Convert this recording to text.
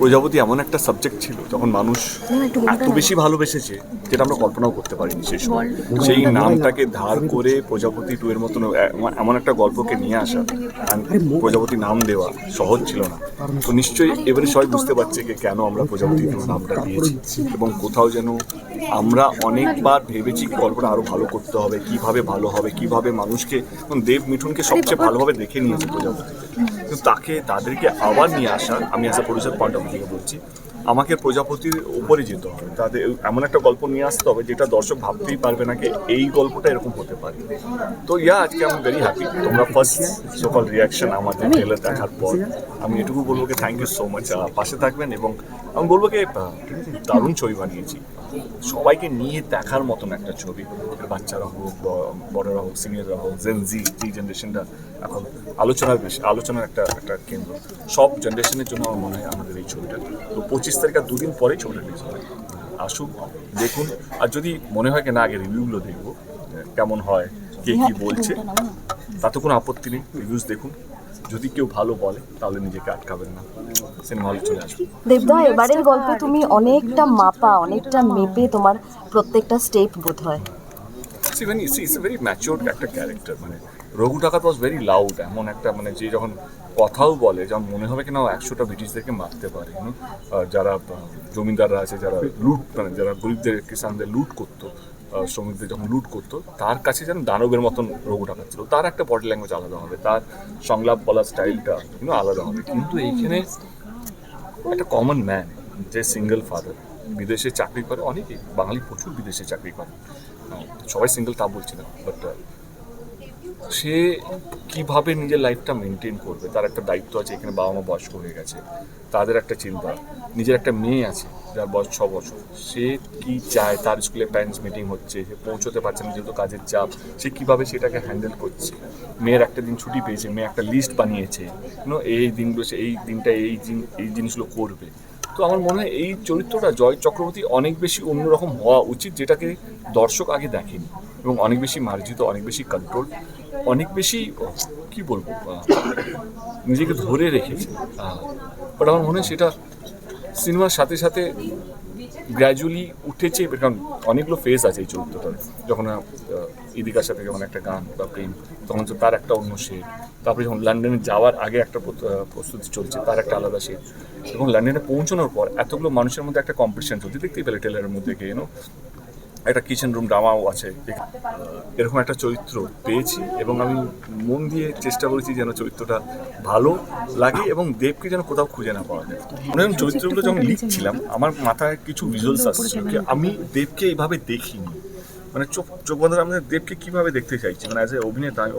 প্রজাপতি এমন একটা সাবজেক্ট ছিল যখন মানুষ এত বেশি ভালোবেসেছে যেটা আমরা কল্পনাও করতে পারিনি সেই সময়। সেই নামটাকে ধার করে প্রজাপতি টু এর মতন এমন একটা গল্পকে নিয়ে আসা। প্রজাপতি নাম দেওয়া সহজ ছিল না। তো নিশ্চয়ই এবারে সবাই বুঝতে পারছে যে কেন আমরা প্রজাপতি টু নামটা দিয়েছি। এবং কোথাও যেন আমরা অনেকবার ভেবেছি গল্পটা আরও ভালো করতে হবে কীভাবে ভালো হবে কীভাবে মানুষকে এবং দেব মিঠুনকে সবচেয়ে ভালোভাবে দেখে নিয়েছে প্রজাপতি। তাকে তাদেরকে আবার নিয়ে আসা আমি অ্যাজ এ অফ থেকে বলছি। আমাকে প্রজাপতির উপরে যেতে হবে। তাদের এমন একটা গল্প নিয়ে আসতে হবে যেটা দর্শক ভাবতেই পারবে না যে এই গল্পটা এরকম হতে পারে। তো ইয়া আজকে আমি ভেরি হ্যাপি তোমরা ফার্স্ট সকল রিয়াকশন আমাদের ট্রেলার দেখার পর আমি এটুকু বলব কি থ্যাংক ইউ সো মাচ পাশে থাকবেন এবং আমি বলব কি দারুণ ছবি বানিয়েছি। সবাইকে নিয়ে দেখার মতন একটা ছবি। বাচ্চারা হোক বড়রা হোক সিনিয়ররা হোক জেন জি জি জেনারেশনটা এখন আলোচনার বেশি আলোচনার একটা একটা কেন্দ্র। সব জেনারেশনের জন্য আমার মনে হয় আমাদের এই ছবিটা। তো পঁচিশ তারিখ আর দুদিন পরে ছবিটা রিলিজ হবে। আসুক দেখুন। আর যদি মনে হয় কি না আগে রিভিউগুলো দেখব কেমন হয় কে কি বলছে তাতে কোনো আপত্তি নেই। রিভিউজ দেখুন। যদি কেউ ভালো বলে তাহলে নিজেকে আটকাবেন না। সিনেমা হলে চলে আসবে দেবদা এবারের গল্পে তুমি অনেকটা মাপা অনেকটা মেপে তোমার প্রত্যেকটা স্টেপ বোধ হয়। She very she it's very mature একটা ক্যারেক্টার মানে রঘু ডাকাত ওয়াজ ভেরি লাউড এমন একটা মানে যে যখন কথাও বলে যেমন মনে হবে কিনা একশোটা ব্রিটিশদেরকে মারতে পারে যারা জমিদাররা আছে, যারা লুট মানে যারা গরিবদের, কিষানদের লুট করতো শ্রমিকদের যখন লুট করতো, তার কাছে যেন দানবের মতন রঘু ডাকাত ছিল। তার একটা বডি ল্যাঙ্গুয়েজ আলাদা হবে, তার সংলাপ বলার স্টাইলটা কিন্তু আলাদা হবে। কিন্তু এইখানে একটা কমন ম্যান যে সিঙ্গেল ফাদার বিদেশে চাকরি করে, অনেকেই, বাঙালি প্রচুর বিদেশে চাকরি করে। সবাই সিঙ্গেল তা বলছি না বাট সে কীভাবে নিজের লাইফটা মেনটেন করবে? তার একটা দায়িত্ব আছে, এখানে বাবা মা বয়স্ক হয়ে গেছে, তাদের একটা চিন্তা, নিজের একটা মেয়ে আছে, যার বয়স ছ বছর, সে কি চায়? তার স্কুলে প্যারেন্টস মিটিং হচ্ছে, সে পৌঁছতে পারছে না যেহেতু কাজের চাপ, সে কীভাবে সেটাকে হ্যান্ডেল করছে? মেয়ের একটা দিন ছুটি পেয়েছে, মেয়ে একটা লিস্ট বানিয়েছে এই দিনগুলো সে, এই দিনটা এই এই জিনিসগুলো করবে। তো আমার মনে হয় এই চরিত্রটা জয় চক্রবর্তী অনেক বেশি অন্যরকম হওয়া উচিত যেটাকে দর্শক আগে দেখেন এবং অনেক বেশি মার্জিত, অনেক বেশি কন্ট্রোল অনেক বেশি, কি বলব নিজেকে ধরে রেখেছে। বাট আমার মনে হয় সেটা সিনেমার সাথে সাথে গ্র্যাজুয়ালি উঠেছে কারণ অনেকগুলো ফেজ আছে এই চরিত্রটার। যখন ইদিকার সাথে যখন একটা গান বা প্রেম, তখন তো তার একটা অন্য শেড তারপরে যখন লন্ডনে যাওয়ার আগে একটা প্রস্তুতি চলছে, তার একটা আলাদা শেড এবং লন্ডনে পৌঁছানোর পর এতগুলো মানুষের মধ্যে একটা কম্পিটিশন চলছে। দেখতেই পেলে টেলারের মধ্যে গিয়ে একটা কিচেন রুম ড্রামাও আছে। এরকম একটা চরিত্র পেয়েছি এবং আমি মন দিয়ে চেষ্টা করেছি যেন চরিত্রটা ভালো লাগে এবং দেবকে যেন কোথাও খুঁজে না পাওয়া যায়। মনে হয় চরিত্রগুলো যখন লিখছিলাম, আমার মাথায় কিছু ভিজুয়ালস আসছিল আমি দেবকে এইভাবে দেখিনি। মানে চোখ চোখ বন্ধ আমাদের আমি দেবকে কীভাবে দেখতে চাইছি? মানে অ্যাজ এ অভিনেতা আমি